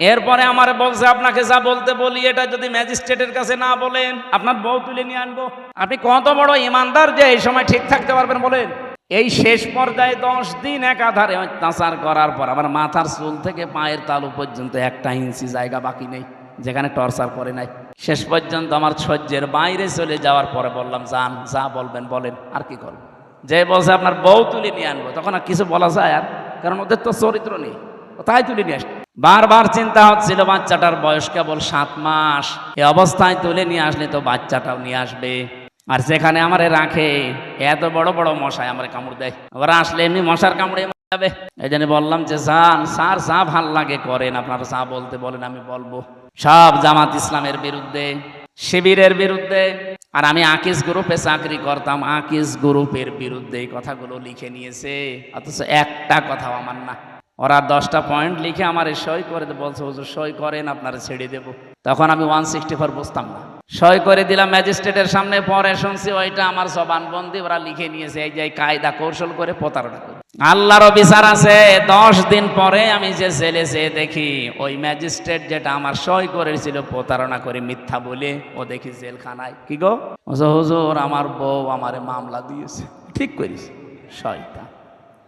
এরপরে আমার বলছে আপনাকে যা বলতে বলি, এটা যদি ম্যাজিস্ট্রেটের কাছে না বলেন, আপনার বউ তুলে নিয়ে আনব। আপনি কত বড় ইমানদার যে এই সময় ঠিক থাকতে পারবেন বলেন? এই শেষ পর্যায়ে দশ দিন একাধারে অত্যাচার করার পর আমার মাথার চুল থেকে পায়ের তালু পর্যন্ত একটা ইঞ্চি জায়গা বাকি নেই, যেখানে টর্চার করে নাই। শেষ পর্যন্ত আমার সহ্যের বাইরে চলে যাওয়ার পরে বললাম, যান, যা বলবেন বলেন, আর কি করবেন যে বলছে, আপনার বউ তুলে নিয়ে আনব। তখন আর কিছু বলা যায় আর, কারণ ওদের তো চরিত্র নেই। তাই তুলে নিয়ে আসবে বারবার চিন্তা হচ্ছিল বাচ্চাটার বয়স কেবল সাত মাস। এই অবস্থায় তুলে নিয়ে আসলে তো বাচ্চাটাও নিয়ে আসবে। আর যেখানে আমারে রাখে, এত বড় বড় মশাই আমার কামড় দেয়। ওরা আসলে এমনি মশার কামড়ে যাবে। এই জন্য বললাম যে ভালো লাগে করেন। আপনারা বলতে বলেন, আমি বলব। সব জামাত ইসলামের বিরুদ্ধে, শিবিরের বিরুদ্ধে, আর আমি আকিস গ্রুপে চাকরি করতাম। আকিস গ্রুপের বিরুদ্ধে এই কথাগুলো লিখে নিয়েছে। অথচ একটা কথাও আমার না। ওরা দশটা পয়েন্ট লিখে আমার সই করে বলছে, হুজুর, সই করেন, আপনারা ছেড়ে দেব। তখন আমি ওয়ান সিক্সটি ফোর বুঝতাম না। সই করে দিলাম ম্যাজিস্ট্রেটের সামনে, পরে শুনছি ওইটা আমার জবানবন্দি, ওরা লিখে নিয়েছে, এই যে কায়দা কৌশল করে প্রতারণা করে। আল্লাহরও বিচার আছে, দশ দিন পরে আমি যে জেলে যেয়ে দেখি, ওই ম্যাজিস্ট্রেট যেটা আমার সই করেছিল প্রতারণা করে মিথ্যা বলে, ও দেখি জেলখানায়। কি গো? হুজুর, আমার বউ আমারে মামলা দিয়েছে। ঠিক করিস, শয়তান।